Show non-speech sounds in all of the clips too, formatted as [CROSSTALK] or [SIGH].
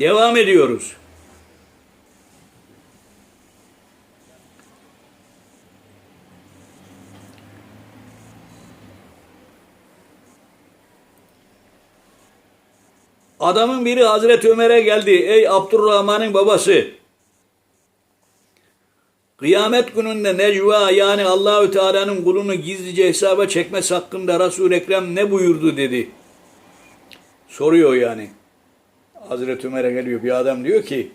Devam ediyoruz. Adamın biri Hazreti Ömer'e geldi. Ey Abdurrahman'ın babası. Kıyamet gününde necva yani Allahü Teala'nın kulunu gizlice hesaba çekmesi hakkında Resul-i Ekrem ne buyurdu dedi. Soruyor yani. Hazreti Ömer'e geliyor bir adam diyor ki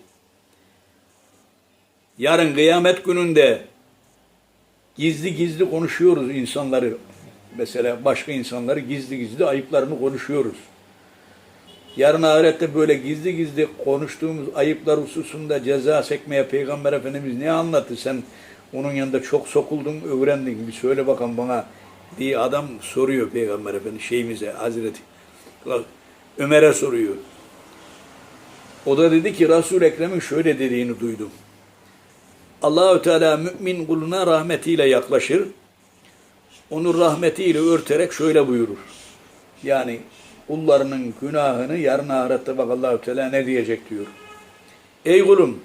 yarın kıyamet gününde gizli gizli konuşuyoruz insanları. Mesela başka insanları gizli gizli ayıplarını konuşuyoruz. Yarın ahirette böyle gizli gizli konuştuğumuz ayıplar hususunda ceza çekmeye Peygamber Efendimiz ne anlattı? Sen onun yanında çok sokuldun, öğrendin. Bir söyle bakalım bana diye adam soruyor Peygamber Efendimiz şeyimize, Hazreti Ömer'e soruyor. O da dedi ki Resul Ekrem'in şöyle dediğini duydum. Allahü Teala mümin kuluna rahmetiyle yaklaşır. Onu rahmetiyle örterek şöyle buyurur. Yani kullarının günahını yarın ahirette bak Allahü Teala ne diyecek diyor. Ey kulum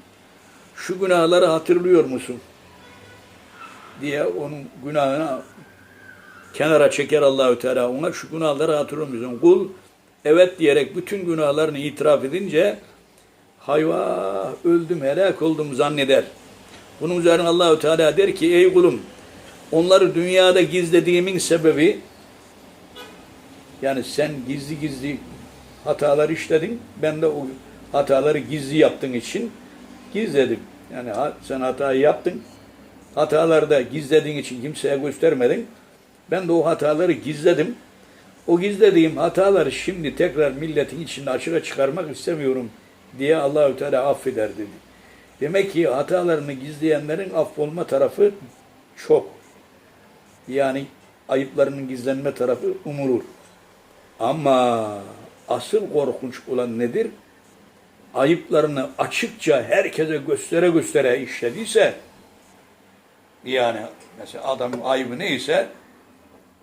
şu günahları hatırlıyor musun? diye onun günahını kenara çeker Allahü Teala ona şu günahları hatırlıyor musun? Kul evet diyerek bütün günahlarını itiraf edince hayva öldüm helak oldum zanneder. Bunun üzerine Allahü Teala der ki ey kulum onları dünyada gizlediğimin sebebi yani sen gizli gizli hatalar işledin. Ben de o hataları gizli yaptığın için gizledim. Yani sen hatayı yaptın. Hataları da gizlediğin için kimseye göstermedin. Ben de o hataları gizledim. O gizlediğim hataları şimdi tekrar milletin içinde açığa çıkarmak istemiyorum diye Allahü Teala affeder dedi. Demek ki hatalarını gizleyenlerin affolma tarafı çok. Yani ayıplarının gizlenme tarafı umulur. Ama asıl korkunç olan nedir? Ayıplarını açıkça herkese göstere göstere işlediyse yani mesela adamın ayıbı neyse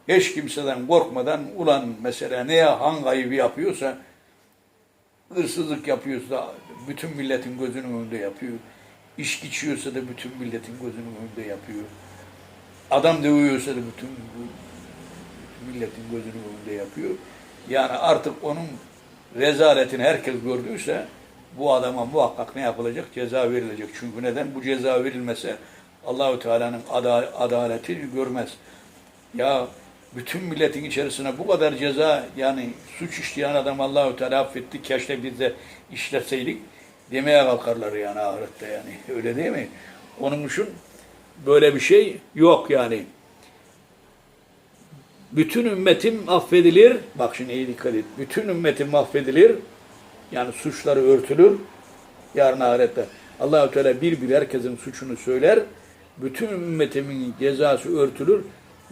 hiç kimseden korkmadan ulan mesela neye hangi ayıbı yapıyorsa hırsızlık yapıyorsa bütün milletin gözünün önünde yapıyor. İş geçiyorsa da bütün milletin gözünün önünde yapıyor. Adam dövüyorsa da bütün milletin gözünün önünde yapıyor. Yani artık onun rezaletini herkes gördüyse bu adama muhakkak ne yapılacak? Ceza verilecek. Çünkü neden? Bu ceza verilmese Allahü Teala'nın ada- adaleti görmez. Ya bütün milletin içerisine bu kadar ceza yani suç işleyen adam Allahü Teala affetti. Keşke biz de işletseydik demeye kalkarlar yani ahirette yani. [LAUGHS] Öyle değil mi? Onun için böyle bir şey yok yani bütün ümmetim affedilir. Bak şimdi iyi dikkat et. Bütün ümmetim affedilir. Yani suçları örtülür. Yarın ahirette Allahu Teala bir bir herkesin suçunu söyler. Bütün ümmetimin cezası örtülür.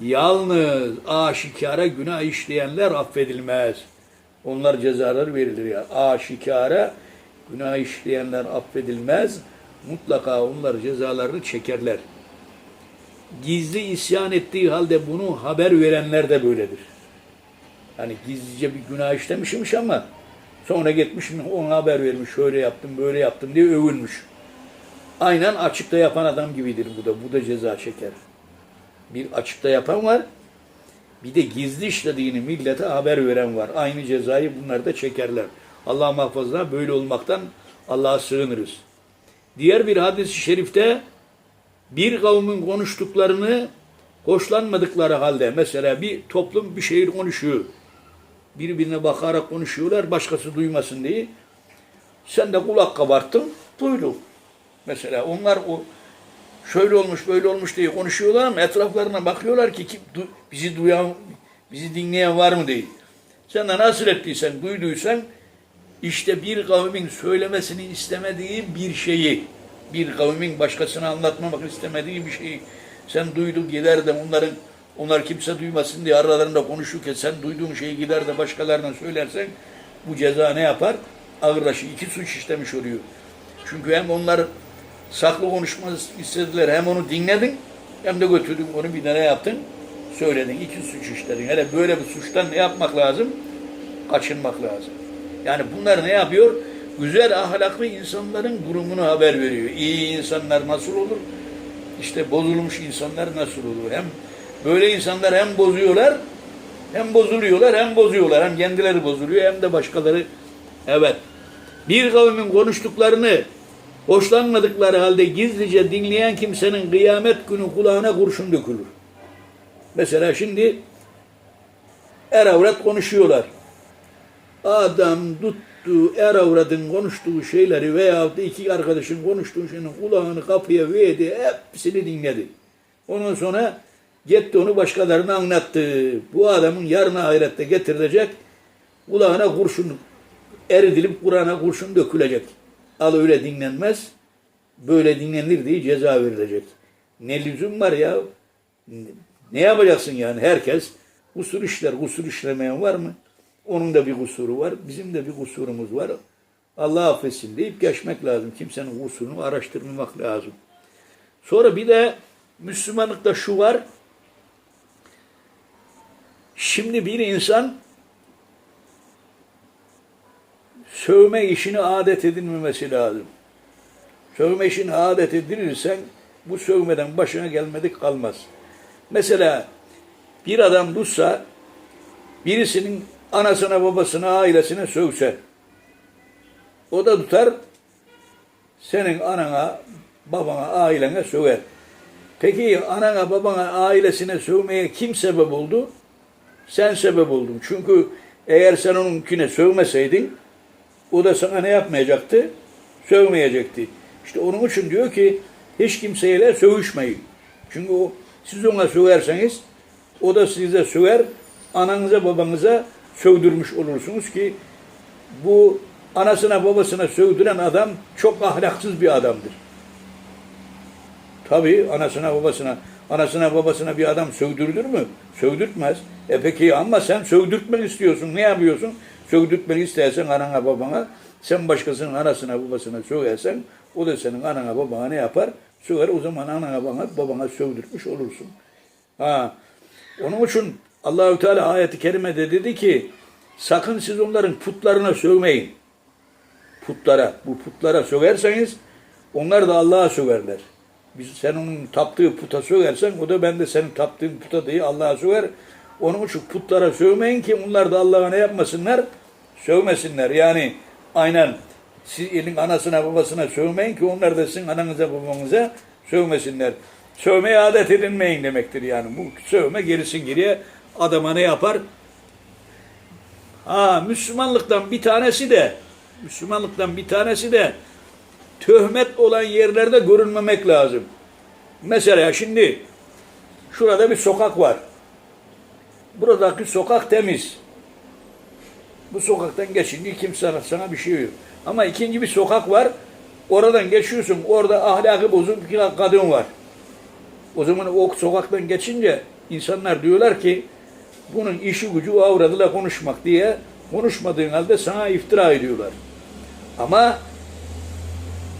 Yalnız aşikara günah işleyenler affedilmez. Onlar cezaları verilir ya. Aşikara günah işleyenler affedilmez. Mutlaka onlar cezalarını çekerler gizli isyan ettiği halde bunu haber verenler de böyledir. Yani gizlice bir günah işlemişmiş ama sonra gitmiş ona haber vermiş, şöyle yaptım, böyle yaptım diye övünmüş. Aynen açıkta yapan adam gibidir bu da. Bu da ceza çeker. Bir açıkta yapan var, bir de gizli işlediğini millete haber veren var. Aynı cezayı bunlar da çekerler. Allah muhafaza böyle olmaktan Allah'a sığınırız. Diğer bir hadis-i şerifte bir kavmin konuştuklarını hoşlanmadıkları halde mesela bir toplum bir şehir konuşuyor. Birbirine bakarak konuşuyorlar başkası duymasın diye. Sen de kulak kabarttın, duydun. Mesela onlar o şöyle olmuş böyle olmuş diye konuşuyorlar ama etraflarına bakıyorlar ki kim, du- bizi duyan, bizi dinleyen var mı diye. Sen de nasıl ettiysen, duyduysan işte bir kavmin söylemesini istemediği bir şeyi, bir kavmin başkasına anlatmamak istemediği bir şeyi sen duydun gider de onların onlar kimse duymasın diye aralarında konuşurken sen duyduğun şeyi gider de başkalarına söylersen bu ceza ne yapar? Ağırlaşır. İki suç işlemiş oluyor. Çünkü hem onlar saklı konuşma istediler hem onu dinledin hem de götürdün onu bir de ne yaptın? Söyledin. İki suç işledin. Hele böyle bir suçtan ne yapmak lazım? Kaçınmak lazım. Yani bunlar ne yapıyor? güzel ahlaklı insanların durumunu haber veriyor. İyi insanlar nasıl olur? İşte bozulmuş insanlar nasıl olur? Hem böyle insanlar hem bozuyorlar, hem bozuluyorlar, hem bozuyorlar. Hem kendileri bozuluyor, hem de başkaları. Evet. Bir kavmin konuştuklarını hoşlanmadıkları halde gizlice dinleyen kimsenin kıyamet günü kulağına kurşun dökülür. Mesela şimdi er avrat konuşuyorlar. Adam tuttu er avradın konuştuğu şeyleri veyahut da iki arkadaşın konuştuğu şeyin kulağını kapıya verdi. Hepsini dinledi. Ondan sonra gitti onu başkalarına anlattı. Bu adamın yarın ahirette getirilecek kulağına kurşun eridilip Kur'an'a kurşun dökülecek. Al öyle dinlenmez. Böyle dinlenir diye ceza verilecek. Ne lüzum var ya? Ne yapacaksın yani? Herkes kusur işler. Kusur işlemeyen var mı? Onun da bir kusuru var. Bizim de bir kusurumuz var. Allah affetsin deyip geçmek lazım. Kimsenin kusurunu araştırmamak lazım. Sonra bir de Müslümanlıkta şu var. Şimdi bir insan sövme işini adet edinmemesi lazım. Sövme işini adet edinirsen bu sövmeden başına gelmedik kalmaz. Mesela bir adam tutsa birisinin anasına babasına ailesine sövse o da tutar senin anana babana ailene söver. Peki anana babana ailesine sövmeye kim sebep oldu? Sen sebep oldun. Çünkü eğer sen onunkine sövmeseydin o da sana ne yapmayacaktı? Sövmeyecekti. İşte onun için diyor ki hiç kimseyle sövüşmeyin. Çünkü o, siz ona söverseniz o da size söver, ananıza babanıza sövdürmüş olursunuz ki bu anasına babasına sövdüren adam çok ahlaksız bir adamdır. Tabii anasına babasına anasına babasına bir adam sövdürülür mü? Sövdürtmez. E peki ama sen sövdürtmek istiyorsun. Ne yapıyorsun? Sövdürtmek istersen anana babana sen başkasının anasına babasına söversen o da senin anana babana ne yapar? Söver o zaman anana babana, babana sövdürtmüş olursun. Ha. Onun için Allahü Teala ayeti kerimede dedi ki sakın siz onların putlarına sövmeyin. Putlara, bu putlara söverseniz onlar da Allah'a söverler. Biz sen onun taptığı puta söversen o da ben de senin taptığın puta diye Allah'a söver. Onun için putlara sövmeyin ki onlar da Allah'a ne yapmasınlar? Sövmesinler. Yani aynen siz elin anasına babasına sövmeyin ki onlar da sizin ananıza babanıza sövmesinler. Sövmeye adet edinmeyin demektir yani. Bu sövme gerisin geriye adama ne yapar? Ha Müslümanlıktan bir tanesi de Müslümanlıktan bir tanesi de töhmet olan yerlerde görünmemek lazım. Mesela şimdi şurada bir sokak var. Buradaki sokak temiz. Bu sokaktan geçince kimse sana bir şey yok. Ama ikinci bir sokak var. Oradan geçiyorsun. Orada ahlakı bozuk bir kadın var. O zaman o sokaktan geçince insanlar diyorlar ki bunun işi gücü avradıyla konuşmak diye konuşmadığın halde sana iftira ediyorlar. Ama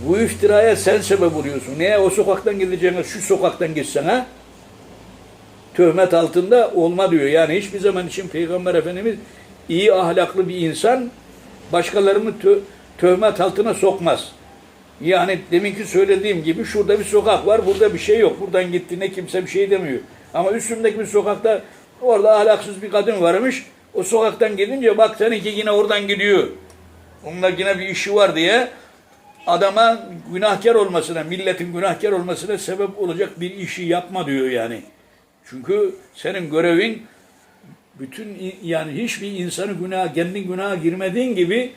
bu iftiraya sen sebep oluyorsun. Niye o sokaktan gideceğine şu sokaktan gitsene töhmet altında olma diyor. Yani hiçbir zaman için Peygamber Efendimiz iyi ahlaklı bir insan başkalarını tö töhmet altına sokmaz. Yani deminki söylediğim gibi şurada bir sokak var, burada bir şey yok. Buradan gittiğinde kimse bir şey demiyor. Ama üstündeki bir sokakta orada ahlaksız bir kadın varmış. O sokaktan gidince bak seninki yine oradan gidiyor. Onunla yine bir işi var diye adama günahkar olmasına, milletin günahkar olmasına sebep olacak bir işi yapma diyor yani. Çünkü senin görevin bütün yani hiçbir insanı günah, kendin günaha girmediğin gibi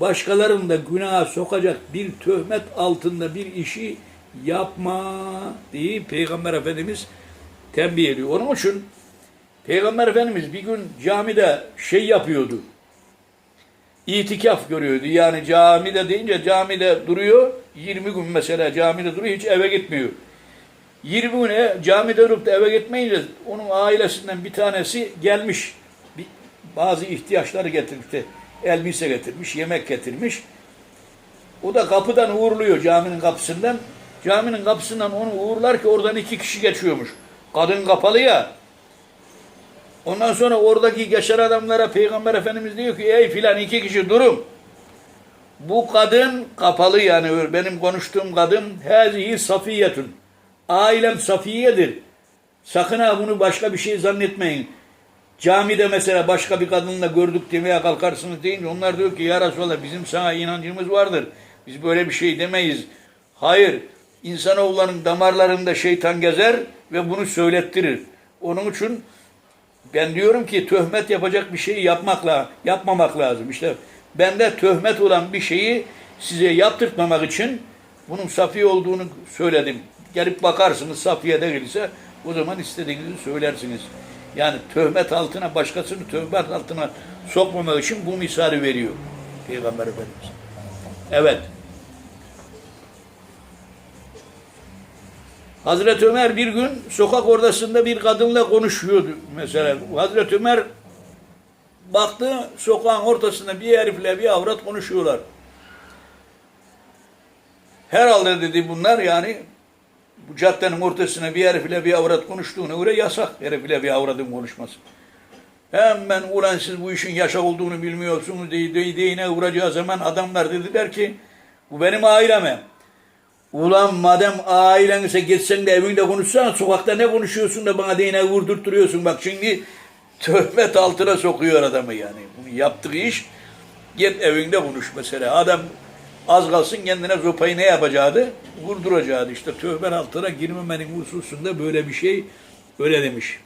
başkalarını da günaha sokacak bir töhmet altında bir işi yapma diye Peygamber Efendimiz tembih ediyor. Onun için Peygamber Efendimiz bir gün camide şey yapıyordu. İtikaf görüyordu. Yani camide deyince camide duruyor. 20 gün mesela camide duruyor. Hiç eve gitmiyor. 20 güne camide durup da eve gitmeyince onun ailesinden bir tanesi gelmiş. Bir, bazı ihtiyaçları getirmişti. Elbise getirmiş, yemek getirmiş. O da kapıdan uğurluyor caminin kapısından. Caminin kapısından onu uğurlar ki oradan iki kişi geçiyormuş. Kadın kapalı ya. Ondan sonra oradaki geçen adamlara Peygamber Efendimiz diyor ki ey filan iki kişi durun. Bu kadın kapalı yani benim konuştuğum kadın hazihi safiyetun. Ailem safiyedir. Sakın ha bunu başka bir şey zannetmeyin. Camide mesela başka bir kadınla gördük demeye kalkarsınız deyince onlar diyor ki ya Resulallah bizim sana inancımız vardır. Biz böyle bir şey demeyiz. Hayır. İnsanoğullarının damarlarında şeytan gezer ve bunu söylettirir. Onun için ben diyorum ki töhmet yapacak bir şeyi yapmakla yapmamak lazım. İşte bende töhmet olan bir şeyi size yaptırtmamak için bunun Safiye olduğunu söyledim. Gelip bakarsınız Safiye değilse o zaman istediğinizi söylersiniz. Yani töhmet altına başkasını töhmet altına sokmamak için bu misali veriyor Peygamber Efendimiz. Evet. Hazreti Ömer bir gün sokak ortasında bir kadınla konuşuyordu mesela. Hazreti Ömer baktı sokağın ortasında bir herifle bir avrat konuşuyorlar. Herhalde dedi bunlar yani bu caddenin ortasına bir herifle bir avrat konuştuğuna göre yasak herifle bir avradın konuşması. Hemen ulan siz bu işin yasak olduğunu bilmiyorsunuz diye değine vuracağı zaman adamlar dediler ki bu benim aileme. Ulan madem ailense gitsen de evinde konuşsan sokakta ne konuşuyorsun da bana değine vurdurtturuyorsun. Bak şimdi töhmet altına sokuyor adamı yani. Bunu yaptığı iş git evinde konuş mesela. Adam az kalsın kendine zopayı ne yapacaktı? Vurduracaktı. İşte töhmet altına girmemenin hususunda böyle bir şey öyle demiş.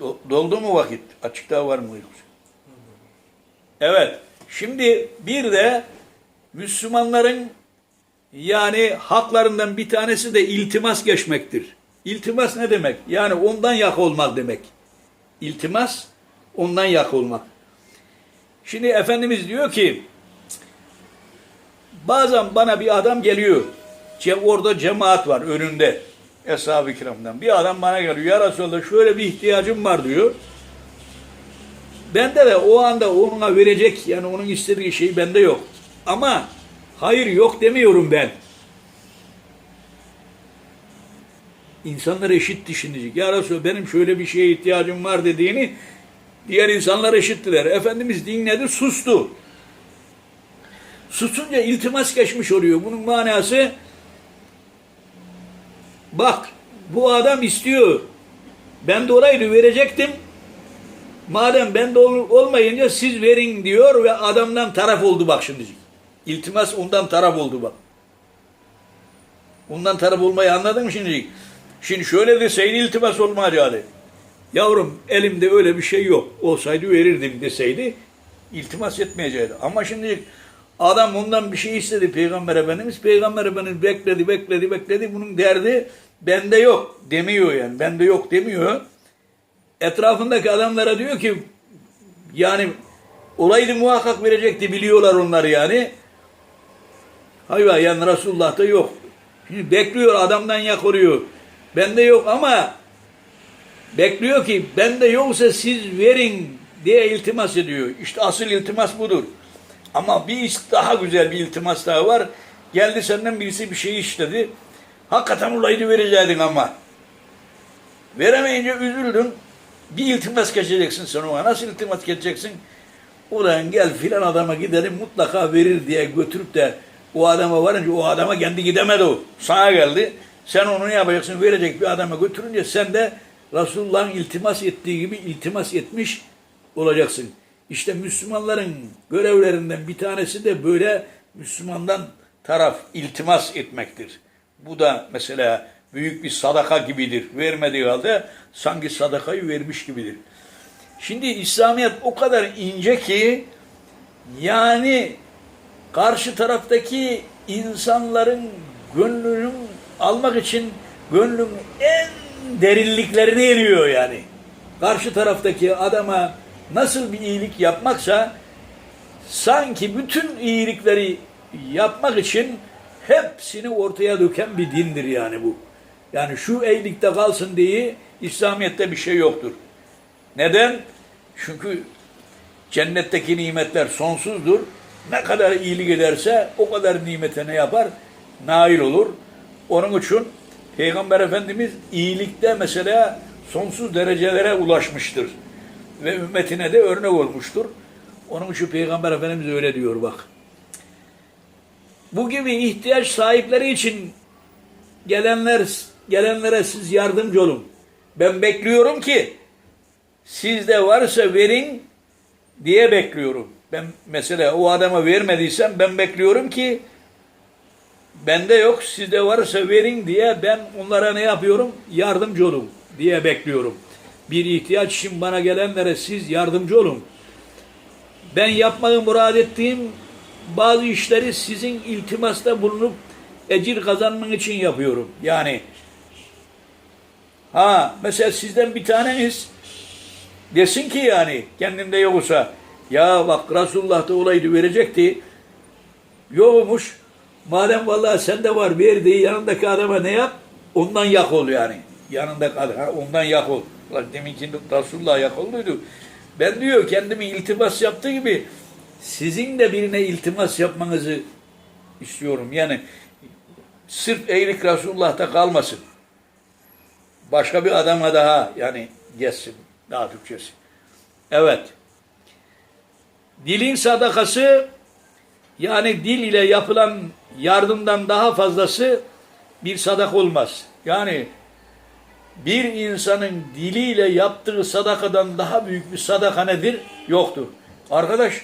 Do- Doldu mu vakit? Açıkta var mı? Evet. Şimdi bir de Müslümanların yani haklarından bir tanesi de iltimas geçmektir. İltimas ne demek? Yani ondan yak olmak demek. İltimas ondan yak olmak. Şimdi Efendimiz diyor ki bazen bana bir adam geliyor. Orada cemaat var önünde. Eshab-ı kiramdan. Bir adam bana geliyor. Ya Resulallah şöyle bir ihtiyacım var diyor. Bende de o anda ona verecek yani onun istediği şey bende yok. Ama hayır yok demiyorum ben. İnsanlar eşitti şimdicik. Ya Resulallah benim şöyle bir şeye ihtiyacım var dediğini diğer insanlar eşittiler. Efendimiz dinledi sustu. Susunca iltimas geçmiş oluyor. Bunun manası bak bu adam istiyor. Ben de orayı verecektim. Madem ben de ol- olmayınca siz verin diyor ve adamdan taraf oldu bak şimdi. İltimas ondan taraf oldu bak. Ondan taraf olmayı anladın mı şimdi? Şimdi şöyle deseydi iltimas olmayacaktı. Yavrum elimde öyle bir şey yok. Olsaydı verirdim deseydi iltimas etmeyecekti. Ama şimdi adam ondan bir şey istedi Peygamber Efendimiz. Peygamber Efendimiz bekledi, bekledi, bekledi. Bunun derdi bende yok demiyor yani. Bende yok demiyor etrafındaki adamlara diyor ki yani olaydı muhakkak verecekti biliyorlar onlar yani. Hayır yani Resulullah'ta yok. Şimdi bekliyor adamdan yakalıyor. Bende yok ama bekliyor ki bende yoksa siz verin diye iltimas ediyor. İşte asıl iltimas budur. Ama bir iş daha güzel bir iltimas daha var. Geldi senden birisi bir şey istedi. Hakikaten olaydı verecektin ama. Veremeyince üzüldün. Bir iltimas geçeceksin sen ona. Nasıl iltimas geçeceksin? Ulan gel filan adama gidelim mutlaka verir diye götürüp de o adama varınca o adama kendi gidemedi o. Sana geldi. Sen onu ne yapacaksın? Verecek bir adama götürünce sen de Resulullah'ın iltimas ettiği gibi iltimas etmiş olacaksın. İşte Müslümanların görevlerinden bir tanesi de böyle Müslümandan taraf iltimas etmektir. Bu da mesela büyük bir sadaka gibidir. Vermediği halde sanki sadakayı vermiş gibidir. Şimdi İslamiyet o kadar ince ki yani karşı taraftaki insanların gönlünü almak için gönlün en derinliklerine iniyor yani. Karşı taraftaki adama nasıl bir iyilik yapmaksa sanki bütün iyilikleri yapmak için hepsini ortaya döken bir dindir yani bu. Yani şu iyilikte kalsın diye İslamiyet'te bir şey yoktur. Neden? Çünkü cennetteki nimetler sonsuzdur. Ne kadar iyilik ederse o kadar nimete ne yapar? Nail olur. Onun için Peygamber Efendimiz iyilikte mesela sonsuz derecelere ulaşmıştır. Ve ümmetine de örnek olmuştur. Onun için Peygamber Efendimiz öyle diyor bak. Bu gibi ihtiyaç sahipleri için gelenler gelenlere siz yardımcı olun. Ben bekliyorum ki sizde varsa verin diye bekliyorum. Ben mesela o adama vermediysem ben bekliyorum ki bende yok sizde varsa verin diye ben onlara ne yapıyorum? Yardımcı olun diye bekliyorum. Bir ihtiyaç için bana gelenlere siz yardımcı olun. Ben yapmayı murad ettiğim bazı işleri sizin iltimasta bulunup ecir kazanmak için yapıyorum. Yani ha mesela sizden bir taneniz desin ki yani kendinde yoksa ya bak Resulullah'ta olaydı verecekti. Yokmuş. Madem vallahi sende var verdi yanındaki adama ne yap? Ondan yak ol yani. Yanındaki adam ha, ondan yak ol. Ulan deminki Resulullah yak olduydu. Ben diyor kendimi iltimas yaptığı gibi sizin de birine iltimas yapmanızı istiyorum. Yani sırf eğilik Resulullah'ta kalmasın. Başka bir adama daha yani geçsin daha Türkçesi. Evet. Dilin sadakası yani dil ile yapılan yardımdan daha fazlası bir sadak olmaz. Yani bir insanın diliyle yaptığı sadakadan daha büyük bir sadaka nedir? Yoktur. Arkadaş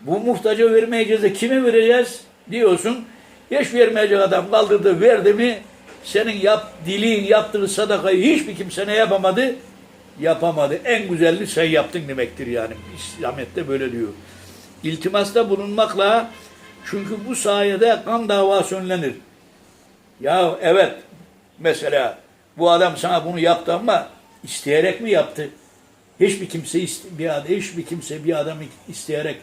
bu muhtaca vermeyeceğiz de kime vereceğiz diyorsun. Hiç vermeyecek adam kaldırdı verdi mi senin yap, dilin yaptığı sadakayı hiçbir kimse ne yapamadı? Yapamadı. En güzelini sen yaptın demektir yani. İslamiyet'te böyle diyor. İltimasta bulunmakla çünkü bu sayede kan davası önlenir. Ya evet mesela bu adam sana bunu yaptı ama isteyerek mi yaptı? Hiçbir kimse bir adam, hiçbir kimse bir adamı isteyerek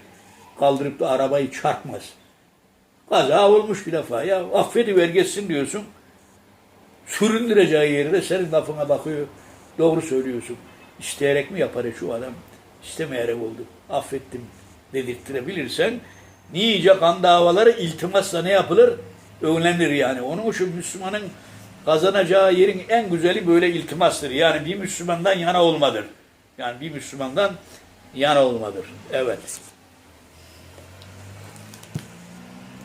kaldırıp da arabayı çarpmaz. Kaza olmuş bir defa ya affediver geçsin diyorsun. Süründüreceği yerde senin lafına bakıyor. Doğru söylüyorsun. İsteyerek mi yapar şu adam? İstemeyerek oldu. Affettim dedirttirebilirsen nice kan davaları iltimasla ne yapılır? Önlenir yani. Onun için Müslümanın kazanacağı yerin en güzeli böyle iltimastır. Yani bir Müslümandan yana olmadır. Yani bir Müslümandan yana olmadır. Evet.